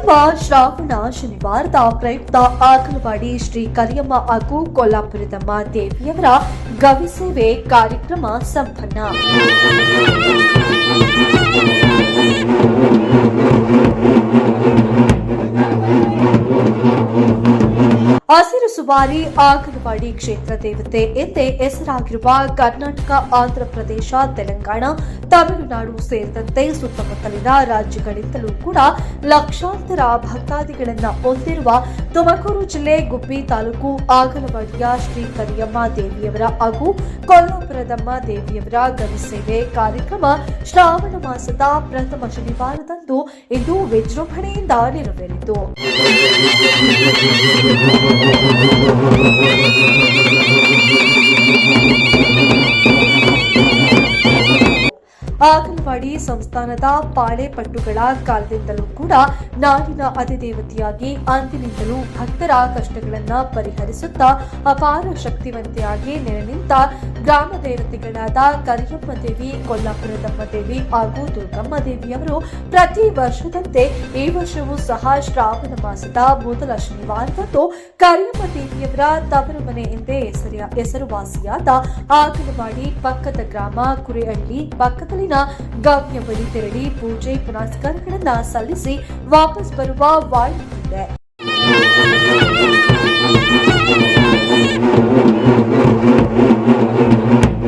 ಪ್ರಥಮ ಶ್ರಾವಣ ಶನಿವಾರದ ಪ್ರಯುಕ್ತ ಆಕಲವಾಡಿ ಶ್ರೀ ಕರಿಯಮ್ಮ ಹಾಗೂ ಕೊಲ್ಲಾಪುರದಮ್ಮ ದೇವಿಯವರ ಗವಿಸೇವೆ ಕಾರ್ಯಕ್ರಮ ಸಂಪನ್ನ. ಹಸಿರು ಸುಬಾರಿ ಆಗಲವಾಡಿ ಕ್ಷೇತ್ರ ದೇವತೆ ಎಂದೇ ಹೆಸರಾಗಿರುವ ಕರ್ನಾಟಕ ಆಂಧ್ರಪ್ರದೇಶ ತೆಲಂಗಾಣ, ತಮಿಳುನಾಡು ಸೇರಿದಂತೆ ಸುತ್ತಮುತ್ತಲಿನ ರಾಜ್ಯಗಳಿಂದಲೂ ಕೂಡ ಲಕ್ಷಾಂತರ ಭಕ್ತಾದಿಗಳನ್ನು ಹೊಂದಿರುವ ತುಮಕೂರು ಜಿಲ್ಲೆ, ಗುಬ್ಬಿ ತಾಲೂಕು ಆಗಲವಾಡಿಯ ಶ್ರೀ ಕರಿಯಮ್ಮ ದೇವಿಯವರ ಹಾಗೂ ಕೊಲ್ಲಾಪುರದಮ್ಮ ದೇವಿಯವರ ಗವಿಸೇವೆ ಕಾರ್ಯಕ್ರಮ ಶ್ರಾವಣ ಮಾಸದ ಪ್ರಥಮ ಶನಿವಾರದಂದು ಇಂದು ವಿಜೃಂಭಣೆಯಿಂದ ನೆರವೇರಿತು ಆಗಲವಾಡಿ ಸಂಸ್ಥಾನದ ಪಾಳೆಪಟ್ಟುಗಳ ಕಾಲದಿಂದಲೂ ಕೂಡ ನಾಡಿನ ಅಧಿದೇವತೆಯಾಗಿ ಅಂದಿನಿಂದಲೂ ಭಕ್ತರ ಕಷ್ಟಗಳನ್ನ ಪರಿಹರಿಸುತ್ತಾ ಅಪಾರ ಶಕ್ತಿವಂತೆಯಾಗಿ ನೆಲೆ ನಿಂತ ಗ್ರಾಮ ದೇವತೆಗಳಾದ ಕರಿಯಮ್ಮ ದೇವಿ ಕೊಲ್ಲಾಪುರದಮ್ಮ ದೇವಿ ಹಾಗೂ ದುರ್ಗಮ್ಮ ದೇವಿಯವರು ಪ್ರತಿ ವರ್ಷದಂತೆ ಈ ವರ್ಷವೂ ಸಹ ಶ್ರಾವಣ ಮಾಸದ ಮೊದಲ ಶನಿವಾರದಂದು ಕರಿಯಮ್ಮ ದೇವಿಯವರ ತವರು ಮನೆ ಎಂದೇ ಹೆಸರಿಯ ಹೆಸರುವಾಸಿಯಾದ ಆಗಲವಾಡಿ ಪಕ್ಕದ ಗ್ರಾಮ ಕುರಿಹಳ್ಳಿ ಪಕ್ಕದಲ್ಲಿನ ಗಮ್ಯ ಬಳಿ ತೆರಳಿ ಪೂಜೆ ಪುನಸ್ಕಾರಗಳನ್ನ ಸಲ್ಲಿಸಿ ವಾಪಸ್ ಬರುವ ವಾಡಿಕೆ ಹಾಗೂ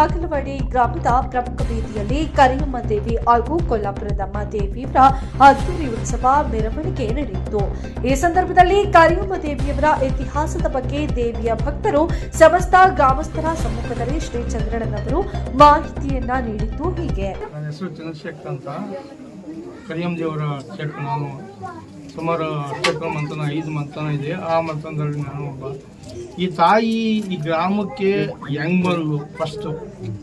ಆಗಲವಾಡಿ ಗ್ರಾಮದ ಪ್ರಮುಖ ಬೀದಿಯಲ್ಲಿ ಕರಿಯಮ್ಮ ದೇವಿ ಹಾಗೂ ಕೊಲ್ಲಾಪುರದಮ್ಮ ದೇವಿಯವರ ಅದ್ದೂರಿ ಉತ್ಸವ ಮೆರವಣಿಗೆ ನಡೆಯಿತು. ಈ ಸಂದರ್ಭದಲ್ಲಿ ಕರಿಯಮ್ಮ ದೇವಿಯವರ ಇತಿಹಾಸದ ಬಗ್ಗೆ ದೇವಿಯ ಭಕ್ತರು ಸಮಸ್ತ ಗ್ರಾಮಸ್ಥರ ಸಮ್ಮುಖದಲ್ಲಿ ಶ್ರೀ ಚಂದ್ರಣ್ಣನವರು ಮಾಹಿತಿಯನ್ನ ನೀಡಿದ್ದು ಹೀಗೆ. ಹೆಸರು ಚಂದ್ರಶೇಖರ್ ಅಂತ. ಕರಿಯಮ್ಮ ದೇವರ ನಾನು. ಸುಮಾರು ಕ್ಷೇತ್ರ ಮಂಥನ ಐದು ಮಂಥನ ಇದೆ. ಆ ಮಂಥನದಲ್ಲಿ ನಾನು ಒಬ್ಬ. ಈ ತಾಯಿ ಈ ಗ್ರಾಮಕ್ಕೆ ಹೆಂಗ್ ಬಂದ್ಲು ಫಸ್ಟು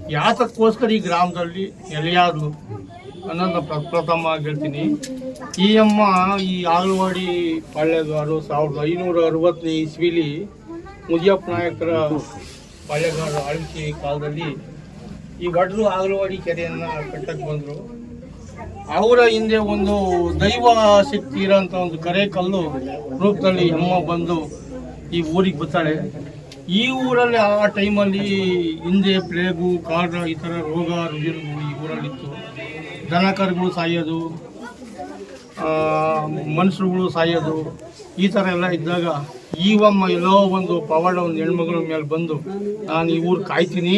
ಯಾತಕ್ಕೋಸ್ಕರ ಈ ಗ್ರಾಮದಲ್ಲಿ ಎಲೆಯಾದ್ಲು? ಅನ್ನೋದನ್ನ ಪ್ರ- ಪ್ರಥಮವಾಗಿ ಹೇಳ್ತೀನಿ. ಈ ಅಮ್ಮ ಈ ಆಲ್ವಾಡಿ ಪಾಳ್ಯಗಾರು ಸಾವಿರದ ಐನೂರ ಅರವತ್ತನೇ ಇಸ್ವಿಲಿ ಮುದಿಯಪ್ಪ ನಾಯಕರ ಪಾಳ್ಯಗಾರ ಆಳ್ವಿಕೆ ಕಾಲದಲ್ಲಿ ಈ ಒಡ್ರು ಆಗಲವಾಡಿ ಕೆರೆಯನ್ನು ಕಟ್ಟಕ್ಕೆ ಬಂದರು. ಅವರ ಹಿಂದೆ ಒಂದು ದೈವ ಶಕ್ತಿ ಇರೋಂಥ ಒಂದು ಕರೆ ಕಲ್ಲು ರೂಪದಲ್ಲಿ ಅಮ್ಮ ಬಂದು ಈ ಊರಿಗೆ ಬರ್ತಾಳೆ. ಈ ಊರಲ್ಲಿ ಆ ಟೈಮಲ್ಲಿ ಹಿಂದೆ ಪ್ಲೇಗು ಕಾಡ, ಈ ಥರ ರೋಗ ರುಜಿನಗಳು ಈ ಊರಲ್ಲಿತ್ತು ದನ ಕರುಗಳು ಸಾಯೋದು ಮನುಷ್ಯರುಗಳು ಸಾಯೋದು, ಈ ಥರ ಎಲ್ಲ ಇದ್ದಾಗ ಈವಮ್ಮ ಎಲ್ಲೋ ಒಂದು ಪವಾಡ ಒಂದು ಹೆಣ್ಮಗಳ ಮೇಲೆ ಬಂದು, ನಾನು ಈ ಊರು ಕಾಯ್ತೀನಿ.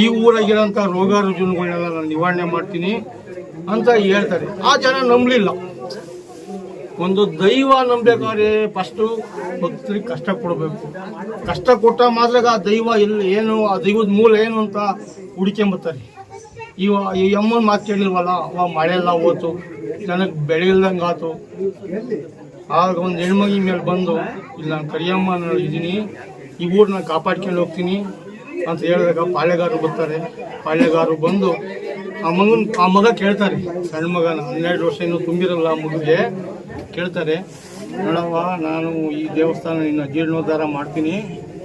ಈ ಊರಾಗಿರೋಂಥ ರೋಗ, ರುಜಿನಗಳನ್ನೆಲ್ಲ ನಾನು ನಿವಾರಣೆ ಮಾಡ್ತೀನಿ. ಅಂತ ಹೇಳ್ತಾರೆ. ಆ ಜನ ನಂಬಲಿಲ್ಲ. ಒಂದು ದೈವ ನಂಬೇಕಾದ್ರೆ ಫಸ್ಟು ಭಕ್ತರಿಗೆ ಕಷ್ಟ ಕೊಡಬೇಕು. ಕಷ್ಟ ಕೊಟ್ಟ ಮಾತ್ರ ಆ ದೈವ ಎಲ್ಲಿ ಏನು, ಆ ದೈವದ ಮೂಲ ಏನು ಅಂತ ಹುಡ್ಕೊಂಬರ್ತಾರೆ ಇವ ಈ ಅಮ್ಮನ ಮಾತು ಕೇಳಿಲ್ವಲ್ಲ, ಅವ ಮಳೆ ಎಲ್ಲ ಹೋತು ನನಗೆ ಬೆಳೆ ಇಲ್ದಂಗೆ ಆತು. ಆಗ ಒಂದು ಹೆಣ್ಮಗಿ ಮೇಲೆ ಬಂದು, ಇಲ್ಲ, ನಾನು ಕರಿಯಮ್ಮ ಇದ್ದೀನಿ ಈ ಊರನ್ನ ಕಾಪಾಡ್ಕೊಂಡು ಹೋಗ್ತೀನಿ ಅಂತ ಹೇಳಿದಾಗ ಪಾಳೆಗಾರರು ಬರ್ತಾರೆ. ಪಾಳೆಗಾರರು ಬಂದು ಆ ಆ ಮಗ ಕೇಳ್ತಾರೆ, ಸಣ್ಣ ಮಗನ ಹನ್ನೆರಡು ವರ್ಷ ಇನ್ನೂ ತುಂಬಿರಲ್ಲ ಆ ಮಗುಗೆ. ಕೇಳ್ತಾರೆ, ನೋಡವ್ವ, ನಾನು ಈ ದೇವಸ್ಥಾನ ಇನ್ನು ಜೀರ್ಣೋದ್ಧಾರ ಮಾಡ್ತೀನಿ.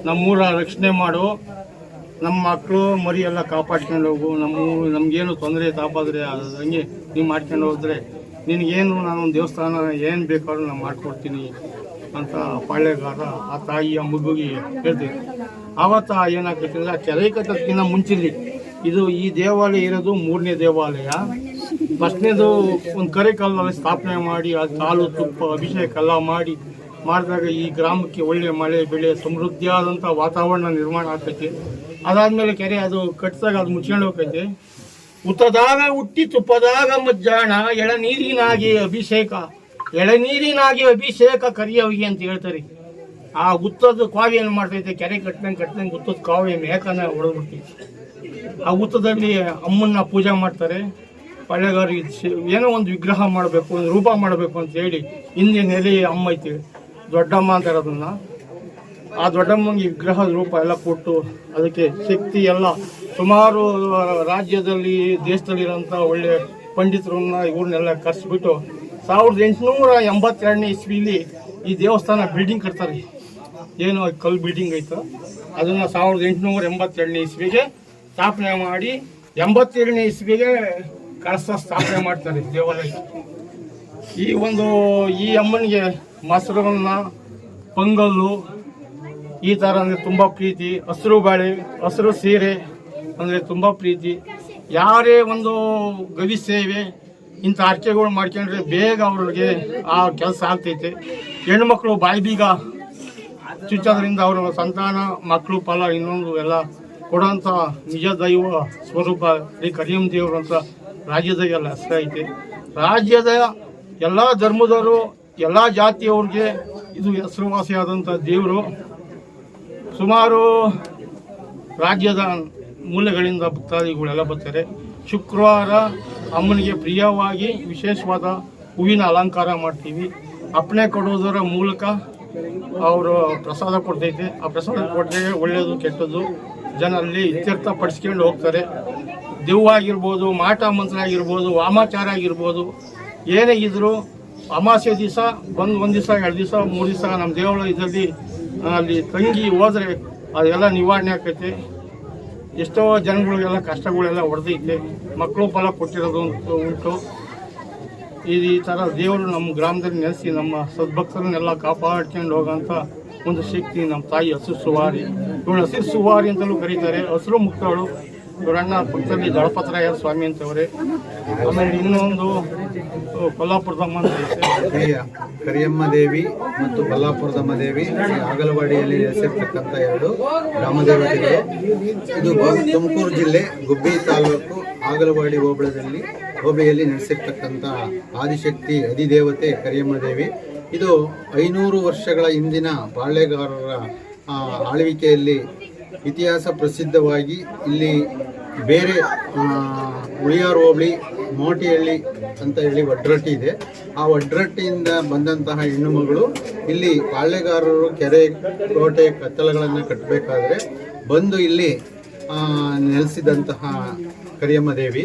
ನಮ್ಮೂರ ರಕ್ಷಣೆ ಮಾಡು. ನಮ್ಮ ಮಕ್ಕಳು ಮರಿ ಎಲ್ಲ ಕಾಪಾಡ್ಕೊಂಡು ಹೋಗು. ನಮ್ಮ ನಮಗೇನು ತೊಂದರೆ ತಾಪಾದ್ರೆ ಹಂಗೆ ನೀವು ಮಾಡ್ಕೊಂಡು ಹೋದ್ರೆ ನಿನಗೇನು ನಾನೊಂದು ದೇವಸ್ಥಾನ ಏನು ಬೇಕಾದ್ರೂ ನಾನು ಮಾಡ್ಕೊಡ್ತೀನಿ ಅಂತ ಪಾಳ್ಯಗಾರ ಆ ತಾಯಿಯ ಮಗುಗೆ ಹೇಳ್ತೀನಿ ಆವತ್ತು ಏನಾಗ್ತೈತೆ ಕೆರೆ ಕಟ್ಟೋದಕ್ಕಿಂತ ಮುಂಚಿಲ್ಲಿ ಇದು ಈ ದೇವಾಲಯ ಇರೋದು ಮೂರನೇ ದೇವಾಲಯ. ಫಸ್ಟ್ನೇದು ಒಂದು ಕರೆ ಕಾಲದಲ್ಲಿ ಸ್ಥಾಪನೆ ಮಾಡಿ, ಅದು ಕಾಲು, ತುಪ್ಪ ಅಭಿಷೇಕ ಎಲ್ಲ ಮಾಡಿ, ಮಾಡಿದಾಗ ಈ ಗ್ರಾಮಕ್ಕೆ ಒಳ್ಳೆ ಮಳೆ, ಬೆಳೆ ಸಮೃದ್ಧಿಯಾದಂಥ ವಾತಾವರಣ ನಿರ್ಮಾಣ ಆಗ್ತೈತಿ. ಅದಾದಮೇಲೆ ಕೆರೆ ಅದು ಕಟ್ಟಿದಾಗ ಅದು ಮುಚ್ಕೊಂಡು ಹೋಗ್ತೈತಿ. ಉತ್ತದಾಗ ಹುಟ್ಟಿ ತುಪ್ಪದಾಗ ಮಜ್ಜಾಣ, ಎಳನೀರಿನಾಗಿ ಅಭಿಷೇಕ ಎಳನೀರಿನಾಗಿ ಅಭಿಷೇಕ ಕರಿಯವಿಗೆ ಅಂತ ಹೇಳ್ತಾರೆ. ಆ ಉತ್ತದ ಕಾವಿ ಏನು ಮಾಡ್ತೈತೆ, ಕೆರೆ ಕಟ್ಟಂಗೆ ಕಟ್ಟಂಗೆ ಉತ್ತದ ಕಾವಿ ಮೇಕನ ಹೊಡೆದ್ಬಿಡ್ತೈತಿ. ಆ ಹುತ್ತದಲ್ಲಿ ಅಮ್ಮನ್ನ ಪೂಜೆ ಮಾಡ್ತಾರೆ. ಪಳ್ಳೆಗಾರ ಏನೋ ಒಂದು ವಿಗ್ರಹ ಮಾಡಬೇಕು, ಒಂದು ರೂಪ ಮಾಡಬೇಕು ಅಂತ ಹೇಳಿ ಹಿಂದೆ ನೆಲೆ ಅಮ್ಮ ಐತಿ, ದೊಡ್ಡಮ್ಮ ಅಂತ ಅದನ್ನ ಆ ದೊಡ್ಡಮ್ಮಂಗೆ ವಿಗ್ರಹದ ರೂಪ ಎಲ್ಲ ಕೊಟ್ಟು ಅದಕ್ಕೆ ಶಕ್ತಿ ಎಲ್ಲ ಸುಮಾರು ರಾಜ್ಯದಲ್ಲಿ ದೇಶದಲ್ಲಿರೋಂಥ ಒಳ್ಳೆ ಪಂಡಿತರನ್ನ ಇವ್ರನ್ನೆಲ್ಲ ಕರೆಸ್ಬಿಟ್ಟು ಸಾವಿರದ ಎಂಟುನೂರ ಎಂಬತ್ತೆರಡನೇ ಇಸ್ವಿಲಿ ಈ ದೇವಸ್ಥಾನ ಬಿಲ್ಡಿಂಗ್ ಕಟ್ತಾರೆ. ಏನು ಕಲ್ಲು ಬಿಲ್ಡಿಂಗ್ ಐತೋ. ಅದನ್ನು ಸಾವಿರದ ಎಂಟುನೂರ ಎಂಬತ್ತೆರಡನೇ ಇಸ್ವಿಗೆ ಸ್ಥಾಪನೆ ಮಾಡಿ ಎಂಬತ್ತೇಳನೇ ಇಸ್ವಿಗೆ ಕಳಸ ಸ್ಥಾಪನೆ ಮಾಡ್ತಾರೆ ದೇವಾಲಯ. ಈ ಒಂದು, ಈ ಅಮ್ಮನಿಗೆ ಮೊಸರನ್ನ, ಪೊಂಗಲ್ಲು, ಈ ಥರ ಅಂದರೆ ತುಂಬ ಪ್ರೀತಿ. ಹಸಿರು ಬಾಳೆ, ಹಸಿರು ಸೀರೆ ಅಂದರೆ ತುಂಬ ಪ್ರೀತಿ. ಯಾರೇ ಒಂದು ಗವಿ ಸೇವೆ ಇಂಥ ಅರ್ಕೆಗಳು ಮಾಡ್ಕೊಂಡ್ರೆ ಬೇಗ ಅವ್ರಿಗೆ ಆ ಕೆಲಸ ಆಗ್ತೈತೆ. ಹೆಣ್ಮಕ್ಳು ಬಾಯಿ ಬೀಗ ಚುಚ್ಚೋದ್ರಿಂದ ಅವರ ಸಂತಾನ ಮಕ್ಕಳು ಫಲ ಇನ್ನೊಂದು ಎಲ್ಲ ಕೊಡೋಂಥ ನಿಜ ದೈವ ಸ್ವರೂಪ ಶ್ರೀ ಕರಿಯಂ ದೇವರು ಅಂತ ರಾಜ್ಯದ ಎಲ್ಲ ಹೆಸರು ಐತೆ. ರಾಜ್ಯದ ಎಲ್ಲ ಧರ್ಮದವರು, ಎಲ್ಲ ಜಾತಿಯವ್ರಿಗೆ ಇದು ಹೆಸರುವಾಸಿಯಾದಂಥ ದೇವರು. ಸುಮಾರು ರಾಜ್ಯದ ಮೂಲೆಗಳಿಂದ ಭಕ್ತಾದಿಗಳೆಲ್ಲ ಬರ್ತಾರೆ. ಶುಕ್ರವಾರ ಅಮ್ಮನಿಗೆ ಪ್ರಿಯವಾಗಿ ವಿಶೇಷವಾದ ಹೂವಿನ ಅಲಂಕಾರ ಮಾಡ್ತೀವಿ. ಅಪ್ಪಣೆ ಕೊಡೋದರ ಮೂಲಕ ಅವರು ಪ್ರಸಾದ ಕೊಡ್ತೈತೆ. ಆ ಪ್ರಸಾದ ಕೊಟ್ಟರೆ ಒಳ್ಳೆಯದು ಕೆಟ್ಟದ್ದು. ಜನ ಅಲ್ಲಿ ಇತ್ಯರ್ಥ ಪಡಿಸ್ಕೊಂಡು ಹೋಗ್ತಾರೆ. ಆಗಿರ್ಬೋದು ಮಾಟ ಮಂತ್ರ ಆಗಿರ್ಬೋದು ವಾಮಾಚಾರ ಆಗಿರ್ಬೋದು, ಏನೇ ಇದ್ದರೂ ಅಮಾಸೆ ದಿವಸ ಬಂದು ಒಂದು ದಿವಸ, ಎರಡು ದಿವಸ, ಮೂರು ದಿವಸ ನಮ್ಮ ದೇವಳ ಇದರಲ್ಲಿ ಅಲ್ಲಿ ತಂಗಿ ಹೋದರೆ ಅದೆಲ್ಲ ನಿವಾರಣೆ ಆಕೈತೆ. ಎಷ್ಟೋ ಜನಗಳಿಗೆಲ್ಲ ಕಷ್ಟಗಳೆಲ್ಲ ಹೊಡೆದೈತೆ. ಮಕ್ಕಳು ಫಲ ಕೊಟ್ಟಿರೋದು ಉಂಟು ಈ ಥರ ದೇವರು ನಮ್ಮ ಗ್ರಾಮದಲ್ಲಿ ನೆಲೆಸಿ ನಮ್ಮ ಸದ್ಭಕ್ತರನ್ನೆಲ್ಲ ಕಾಪಾಡ್ಕೊಂಡು ಹೋಗೋಂಥ ಒಂದು ಶಕ್ತಿ ನಮ್ಮ ತಾಯಿ ಹಸಿರು ಸುವಾರಿ. ಇವಳು ಹಸಿರು ಸುವಾರಿ ಅಂತಲೂ ಕರೀತಾರೆ. ಹಸಿರು ಮುಕ್ತಳು ಇವರಣ್ಣ ಪಕ್ಕದಲ್ಲಿ ದಳಪತ್ರಾಯ ಸ್ವಾಮಿ ಅಂತವ್ರೆ. ಆಮೇಲೆ ಇನ್ನೊಂದು ಕೊಲ್ಲಾಪುರದಮ್ಮ ಕರಿಯಮ್ಮ ದೇವಿ ಮತ್ತು ಕೊಲ್ಲಾಪುರದಮ್ಮ ದೇವಿ ಆಗಲವಾಡಿಯಲ್ಲಿ ನೆಲೆಸಿರ್ತಕ್ಕಂಥ ಎರಡು ಗ್ರಾಮದೇವತೆಗಳು ಇದು ತುಮಕೂರು ಜಿಲ್ಲೆ ಗುಬ್ಬಿ ತಾಲೂಕು ಆಗಲವಾಡಿ ಹೋಬಳದಲ್ಲಿ ಹೋಬೆಯಲ್ಲಿ ನೆಲೆಸಿರ್ತಕ್ಕಂಥ ಆದಿಶಕ್ತಿ ಅಧಿದೇವತೆ ಕರಿಯಮ್ಮ ದೇವಿ. ಇದು ಐನೂರು ವರ್ಷಗಳ ಹಿಂದಿನ ಬಾಳೆಗಾರರ ಆಳ್ವಿಕೆಯಲ್ಲಿ ಇತಿಹಾಸ ಪ್ರಸಿದ್ಧವಾಗಿ ಇಲ್ಲಿ ಬೇರೆ ಉಳಿಯಾರು ಹೋಬಳಿ ಮೋಟಿಹಳ್ಳಿ ಅಂತ ಹೇಳಿ ಒಡ್ರಟ್ಟಿ ಇದೆ. ಆ ಒಡ್ರಟ್ಟಿಯಿಂದ ಬಂದಂತಹ ಹೆಣ್ಣು ಮಗಳು ಇಲ್ಲಿ ಪಾಳ್ಯಗಾರರು ಕೆರೆ, ಕೋಟೆ ಕತ್ತಲಗಳನ್ನು ಕಟ್ಟಬೇಕಾದ್ರೆ ಬಂದು ಇಲ್ಲಿ ನೆಲೆಸಿದಂತಹ ಕರಿಯಮ್ಮ ದೇವಿ.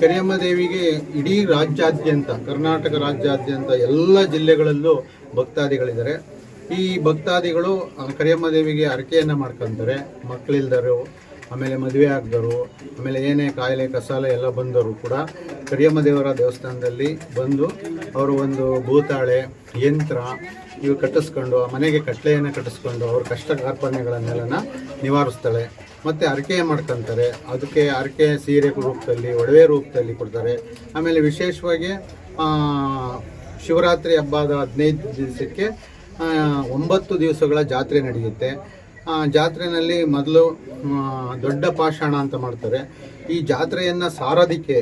ಕರಿಯಮ್ಮ ದೇವಿಗೆ ಇಡೀ ರಾಜ್ಯಾದ್ಯಂತ, ಕರ್ನಾಟಕ ರಾಜ್ಯಾದ್ಯಂತ ಎಲ್ಲ ಜಿಲ್ಲೆಗಳಲ್ಲೂ ಭಕ್ತಾದಿಗಳಿದ್ದಾರೆ. ಈ ಭಕ್ತಾದಿಗಳು ಕರಿಯಮ್ಮ ದೇವಿಗೆ ಹರಕೆಯನ್ನು ಮಾಡ್ಕೊಂತಾರೆ. ಮಕ್ಕಳಿಲ್ದರು, ಆಮೇಲೆ ಮದುವೆ ಆಗದರು, ಆಮೇಲೆ ಏನೇ ಕಾಯಿಲೆ ಕಸಾಲೆ ಎಲ್ಲ ಬಂದರು ಕೂಡ ಕರಿಯಮ್ಮ ದೇವರ ದೇವಸ್ಥಾನದಲ್ಲಿ ಬಂದು ಅವರು ಒಂದು ಭೂತಾಳೆ, ಯಂತ್ರ ಇವು ಕಟ್ಟಿಸ್ಕೊಂಡು ಆ ಮನೆಗೆ ಕಟ್ಲೆಯನ್ನು ಕಟ್ಟಿಸ್ಕೊಂಡು ಅವ್ರ ಕಷ್ಟ ಕಾರ್ಪಣ್ಯಗಳನ್ನೆಲ್ಲ ನಿವಾರಿಸ್ತಾಳೆ. ಮತ್ತು ಹರಕೆ ಮಾಡ್ಕೊತಾರೆ. ಅದಕ್ಕೆ ಹರಕೆ ಸೀರೆ ರೂಪದಲ್ಲಿ, ಒಡವೆ ರೂಪದಲ್ಲಿ ಕೊಡ್ತಾರೆ. ಆಮೇಲೆ ವಿಶೇಷವಾಗಿ ಶಿವರಾತ್ರಿ ಹಬ್ಬದ ಹದಿನೈದು ದಿವಸಕ್ಕೆ ಒಂಬತ್ತು ದಿವಸಗಳ ಜಾತ್ರೆ ನಡೆಯುತ್ತೆ. ಜಾತ್ರೆಯಲ್ಲಿ ಮೊದಲು ದೊಡ್ಡ ಪಾಷಾಣ ಅಂತ ಮಾಡ್ತಾರೆ. ಈ ಜಾತ್ರೆಯನ್ನು ಸಾರೋದಕ್ಕೆ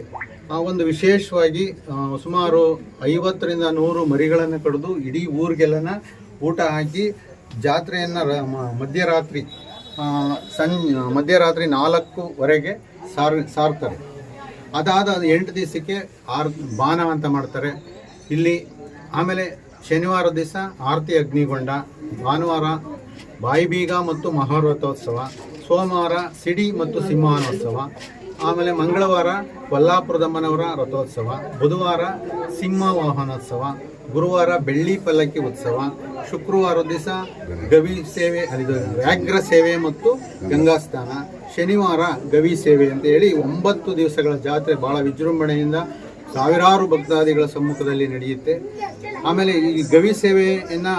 ಒಂದು ವಿಶೇಷವಾಗಿ ಸುಮಾರು ಐವತ್ತರಿಂದ ನೂರು ಮರಿಗಳನ್ನು ಕಡಿದು ಇಡೀ ಊರಿಗೆಲ್ಲನ ಊಟ ಹಾಕಿ ಜಾತ್ರೆಯನ್ನು ಮಧ್ಯರಾತ್ರಿ ಸಂ ಮಧ್ಯರಾತ್ರಿ ನಾಲ್ಕುವರೆಗೆ ಸಾರ್ ಸಾರ್ತಾರೆ ಅದಾದ ಎಂಟು ದಿವಸಕ್ಕೆ ಆರ್, ಬಾನ ಅಂತ ಮಾಡ್ತಾರೆ. ಇಲ್ಲಿ ಆಮೇಲೆ ಶನಿವಾರ ದಿವಸ ಆರತಿ ಅಗ್ನಿಗೊಂಡ, ಭಾನುವಾರ ಬಾಯಿಬೀಗ ಮತ್ತು ಮಹಾರಥೋತ್ಸವ ಸೋಮವಾರ ಸಿಡಿ ಮತ್ತು ಸಿಂಹನೋತ್ಸವ, ಆಮೇಲೆ ಮಂಗಳವಾರ ಕೊಲ್ಲಾಪುರದಮ್ಮನವರ ರಥೋತ್ಸವ, ಬುಧವಾರ ಸಿಂಹ ವಾಹನೋತ್ಸವ ಗುರುವಾರ ಬೆಳ್ಳಿ ಪಲ್ಲಕ್ಕಿ ಉತ್ಸವ. ಶುಕ್ರವಾರ ದಿವಸ ಗವಿ ಸೇವೆ ವ್ಯಾಘ್ರ ಸೇವೆ ಮತ್ತು ಗಂಗಾಸ್ಥಾನ ಶನಿವಾರ ಗವಿ ಸೇವೆ ಅಂತ ಹೇಳಿ ಒಂಬತ್ತು ದಿವಸಗಳ ಜಾತ್ರೆ ಬಹಳ ವಿಜೃಂಭಣೆಯಿಂದ ಸಾವಿರಾರು ಭಕ್ತಾದಿಗಳ ಸಮ್ಮುಖದಲ್ಲಿ ನಡೆಯುತ್ತೆ. ಆಮೇಲೆ ಈ ಗವಿ ಸೇವೆಯನ್ನು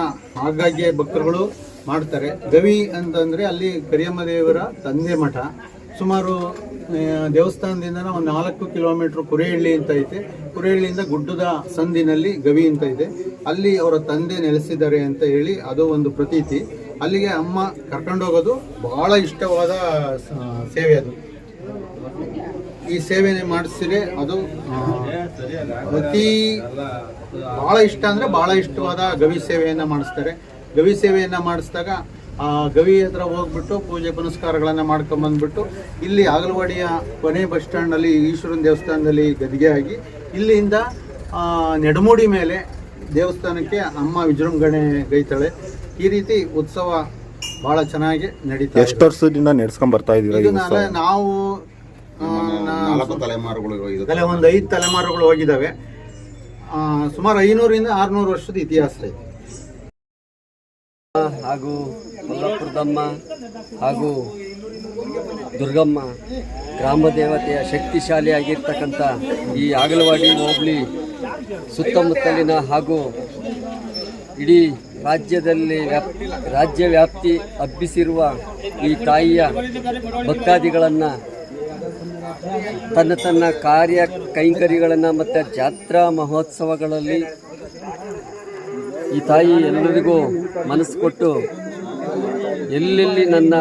ಆಗಾಗ್ಗೆ ಭಕ್ತರುಗಳು ಮಾಡ್ತಾರೆ. ಗವಿ ಅಂತಂದರೆ ಅಲ್ಲಿ ಕರಿಯಮ್ಮ ದೇವರ ತಂದೆ ಮಠ. ಸುಮಾರು ದೇವಸ್ಥಾನದಿಂದ ಒಂದು ನಾಲ್ಕು ಕಿಲೋಮೀಟ್ರ್ ಕುರೇಹಳ್ಳಿ ಅಂತ ಐತೆ. ಕುರೇಹಳ್ಳಿಯಿಂದ ಗುಡ್ಡದ ಸಂದಿನಲ್ಲಿ ಗವಿ ಅಂತ ಇದೆ. ಅಲ್ಲಿ ಅವರ ತಂದೆ ನೆಲೆಸಿದ್ದಾರೆ ಅಂತ ಹೇಳಿ ಅದು ಒಂದು ಪ್ರತೀತಿ. ಅಲ್ಲಿಗೆ ಅಮ್ಮ ಕರ್ಕೊಂಡೋಗೋದು ಬಹಳ ಇಷ್ಟವಾದ ಸೇವೆ ಅದು. ಈ ಸೇವೆನೆ ಮಾಡಿಸಿದ್ರೆ ಅದು ಅತಿ ಬಹಳ ಇಷ್ಟ ಅಂದರೆ ಬಹಳ ಇಷ್ಟವಾದ ಗವಿ ಸೇವೆಯನ್ನು ಮಾಡಿಸ್ತಾರೆ. ಗವಿ ಸೇವೆಯನ್ನು ಮಾಡಿಸಿದಾಗ ಆ ಗವಿ ಹತ್ರ ಹೋಗ್ಬಿಟ್ಟು ಪೂಜೆ ಪುನಸ್ಕಾರಗಳನ್ನ ಮಾಡ್ಕೊಂಡ್ ಬಂದ್ಬಿಟ್ಟು ಇಲ್ಲಿ ಆಗಲವಾಡಿಯ ಕೊನೆ ಬಸ್ ಸ್ಟ್ಯಾಂಡ್ ಅಲ್ಲಿ ಈಶ್ವರನ ದೇವಸ್ಥಾನದಲ್ಲಿ ಗದಿಗೆ ಆಗಿ ಇಲ್ಲಿಂದ ನೆಡಮೂಡಿ ಮೇಲೆ ದೇವಸ್ಥಾನಕ್ಕೆ ಅಮ್ಮ ವಿಜೃಂಭಣೆ ಗೈತಾಳೆ. ಈ ರೀತಿ ಉತ್ಸವ ಬಹಳ ಚೆನ್ನಾಗಿ ನಡೀತಾ ಎಷ್ಟು ವರ್ಷದಿಂದ ನಡೆಸ್ಕೊಂಡ್ ಬರ್ತಾ ಇದೀರಾ ಈ ಇದು ಉತ್ಸವ? ನಾಳೆ ನಾವು ನಾಲ್ಕು ತಲೆಮಾರುಗಳು ತಲೆ ಒಂದು ಐದು ತಲೆಮಾರುಗಳು ಹೋಗಿದ್ದಾವೆ. ಆ, ಸುಮಾರು ಐನೂರಿಂದ ಆರ್ನೂರು ವರ್ಷದ ಇತಿಹಾಸ ಇದೆ. ಹಾಗೂ ಕೊಲ್ಲಾಪುರದಮ್ಮ ಹಾಗೂ ದುರ್ಗಮ್ಮ ಗ್ರಾಮ ದೇವತೆಯ ಶಕ್ತಿಶಾಲಿಯಾಗಿರ್ತಕ್ಕಂಥ ಈ ಆಗಲವಾಡಿ ಹೋಬಳಿ ಸುತ್ತಮುತ್ತಲಿನ ಹಾಗೂ ಇಡೀ ರಾಜ್ಯದಲ್ಲಿ ವ್ಯಾಪ್ ರಾಜ್ಯ ವ್ಯಾಪ್ತಿ ಹಬ್ಬಿಸಿರುವ ಈ ತಾಯಿಯ ಭಕ್ತಾದಿಗಳನ್ನು, ತನ್ನ ತನ್ನ ಕಾರ್ಯ ಕೈಂಕರ್ಯಗಳನ್ನು ಮತ್ತು ಜಾತ್ರಾ ಮಹೋತ್ಸವಗಳಲ್ಲಿ ಈ ತಾಯಿ ಎಲ್ಲರಿಗೂ ಮನಸ್ಸು ಕೊಟ್ಟು ಎಲ್ಲೆಲ್ಲಿ ನನ್ನ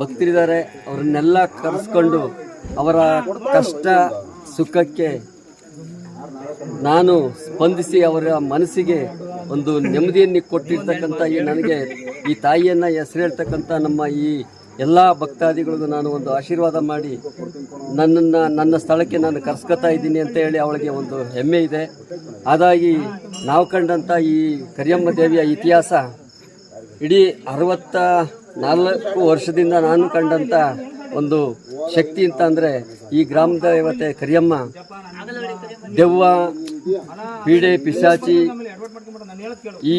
ಭಕ್ತರಿದ್ದಾರೆ, ಅವರನ್ನೆಲ್ಲ ಕರೆಸ್ಕೊಂಡು ಅವರ ಕಷ್ಟ, ಸುಖಕ್ಕೆ ನಾನು ಸ್ಪಂದಿಸಿ ಅವರ ಮನಸ್ಸಿಗೆ ಒಂದು ನೆಮ್ಮದಿಯನ್ನು ಕೊಟ್ಟಿರ್ತಕ್ಕಂಥ ಈ ನನಗೆ ಈ ತಾಯಿಯನ್ನು ಹೆಸರು ಹೇಳ್ತಕ್ಕಂಥ ನಮ್ಮ ಈ ಎಲ್ಲ ಭಕ್ತಾದಿಗಳಿಗೂ ನಾನು ಒಂದು ಆಶೀರ್ವಾದ ಮಾಡಿ ನನ್ನನ್ನು, ನನ್ನ ಸ್ಥಳಕ್ಕೆ ನಾನು ಕರ್ಸ್ಕೊತಾ ಇದ್ದೀನಿ ಅಂತ ಹೇಳಿ ಅವಳಿಗೆ ಒಂದು ಹೆಮ್ಮೆ ಇದೆ. ಅದಾಗಿ ನಾವು ಕಂಡಂಥ ಈ ಕರಿಯಮ್ಮ ದೇವಿಯ ಇತಿಹಾಸ ಇಡೀ ಅರವತ್ತ ನಾಲ್ಕು ವರ್ಷದಿಂದ ನಾನು ಕಂಡಂಥ ಒಂದು ಶಕ್ತಿ ಅಂತ ಅಂದರೆ ಈ ಗ್ರಾಮ ದೇವತೆ ಕರಿಯಮ್ಮ ದೆವ್ವ ಪೀಡೆ ಪಿಶಾಚಿ ಈ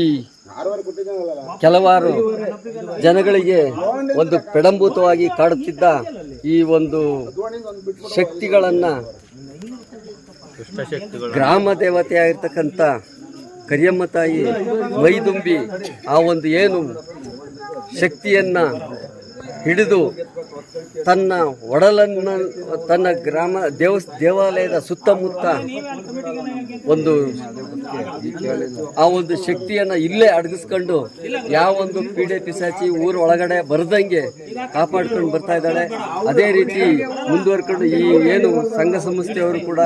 ಕೆಲವಾರು ಜನಗಳಿಗೆ ಒಂದು ಪೆಡಂಭೂತವಾಗಿ ಕಾಡುತ್ತಿದ್ದ ಈ ಒಂದು ಶಕ್ತಿಗಳನ್ನು ಗ್ರಾಮ ದೇವತೆಯಾಗಿರ್ತಕ್ಕಂಥ ಕರಿಯಮ್ಮ ತಾಯಿ, ಮೈದುಂಬಿ, ಆ ಒಂದು ಏನು ಶಕ್ತಿಯನ್ನ ಹಿಡಿದು ತನ್ನ ಒಡಲನ್ನು, ತನ್ನ ಗ್ರಾಮ, ದೇವ, ದೇವಾಲಯದ ಸುತ್ತಮುತ್ತ ಒಂದು ಆ ಒಂದು ಶಕ್ತಿಯನ್ನು ಇಲ್ಲೇ ಅಡಗಿಸ್ಕೊಂಡು ಯಾವ ಒಂದು ಪೀಡೆ ಪಿಸಾಚಿ ಊರ ಒಳಗಡೆ ಬರದಂಗೆ ಕಾಪಾಡ್ಕೊಂಡು ಬರ್ತಾ ಇದ್ದಾಳೆ. ಅದೇ ರೀತಿ ಮುಂದುವರ್ಕೊಂಡು ಈ ಏನು ಸಂಘ ಸಂಸ್ಥೆಯವರು ಕೂಡ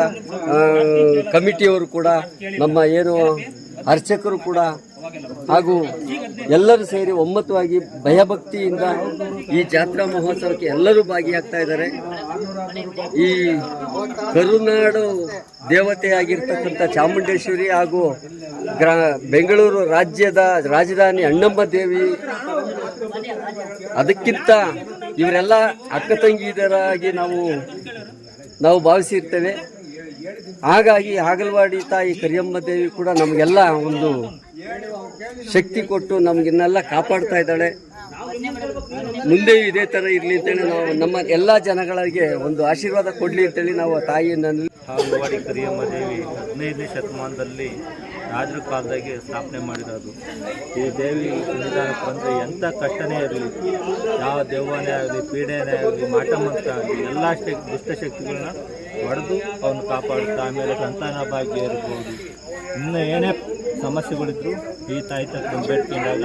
ಕಮಿಟಿಯವರು ಕೂಡ ನಮ್ಮ ಏನು ಅರ್ಚಕರು ಕೂಡ ಹಾಗೂ ಎಲ್ಲರೂ ಸೇರಿ ಒಮ್ಮತವಾಗಿ ಭಯಭಕ್ತಿಯಿಂದ ಈ ಜಾತ್ರಾ ಮಹೋತ್ಸವಕ್ಕೆ ಎಲ್ಲರೂ ಭಾಗಿಯಾಗ್ತಾ ಇದ್ದಾರೆ. ಈ ಕರುನಾಡು ದೇವತೆಯಾಗಿರ್ತಕ್ಕಂಥ ಚಾಮುಂಡೇಶ್ವರಿ ಹಾಗೂ ಬೆಂಗಳೂರು ರಾಜ್ಯದ ರಾಜಧಾನಿ ಅಣ್ಣಮ್ಮ ದೇವಿ ಅದಕ್ಕಿಂತ ಇವರೆಲ್ಲ ಅಕ್ಕ ತಂಗಿದರಾಗಿ ನಾವು ನಾವು ಭಾವಿಸಿರ್ತೇವೆ. ಹಾಗಾಗಿ ಹಾಗಲವಾಡಿ ತಾಯಿ ಕರಿಯಮ್ಮ ದೇವಿ ಕೂಡ ನಮಗೆಲ್ಲ ಒಂದು ಶಕ್ತಿ ಕೊಟ್ಟು ನಮಗಿನ್ನೆಲ್ಲ ಕಾಪಾಡ್ತಾ ಇದ್ದಾಳೆ. ಮುಂದೆ ಇದೇ ಥರ ಇರಲಿ ಅಂತೇಳಿ ನಾವು ನಮ್ಮ ಎಲ್ಲ ಜನಗಳಿಗೆ ಒಂದು ಆಶೀರ್ವಾದ ಕೊಡಲಿ ಅಂತೇಳಿ ನಾವು ತಾಯಿಯನ್ನು ಹಾಗಲವಾಡಿ ಕರಿಯಮ್ಮ ದೇವಿ ಹದಿನೈದನೇ ಶತಮಾನದಲ್ಲಿ ರಾಜರ ಕಾಲದಾಗೆ ಸ್ಥಾಪನೆ ಮಾಡಿರೋದು. ಈ ದೇವಿ ಸನ್ನಿಧಾನಕ್ಕೆ ಬಂದರೆ ಎಂಥ ಕಷ್ಟನೇ ಇರಲಿ, ಯಾವ ದೆವ್ವನೇ ಆಗಲಿ, ಪೀಡೆನೇ ಆಗಲಿ, ಮಾಟಮಂತ್ರ ಆಗಲಿ, ಎಲ್ಲ ಶಕ್ ದುಷ್ಟಶಕ್ತಿಗಳನ್ನ ಹೊಡೆದು ಅವನು ಕಾಪಾಡುತ್ತೆ ಆಮೇಲೆ ಸಂತಾನ ಭಾಗ್ಯ ಇರ್ಬೋದು ಇನ್ನು ಏನೇ ಸಮಸ್ಯೆಗಳಿದ್ರು ಈ ತಾಯಿ ತಕ್ಕ ಬೇಡ್ಕೊಂಡಾಗ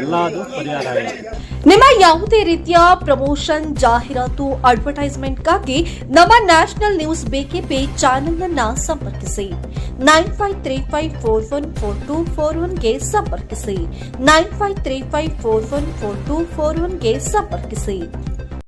ಎಲ್ಲ ಅದು ಪರಿಹಾರ ಆಗುತ್ತೆ. ನಿಮ್ಮ ಯಾವುದೇ ರೀತಿಯ ಪ್ರಮೋಷನ್ ಜಾಹೀರಾತು ಅಡ್ವರ್ಟೈಸ್ಮೆಂಟ್ಗಾಗಿ ನಮ್ಮ ನ್ಯಾಷನಲ್ ನ್ಯೂಸ್ ಬಿಕೆಪಿ ಚಾನೆಲ್ನ ಸಂಪರ್ಕಿಸಿ. Nine five three five four one four two four ಒನ್ಗೆ ಸಂಪರ್ಕಿಸಿ. Nine five three five four one four two four ಒನ್ಗೆ ಸಂಪರ್ಕಿಸಿ.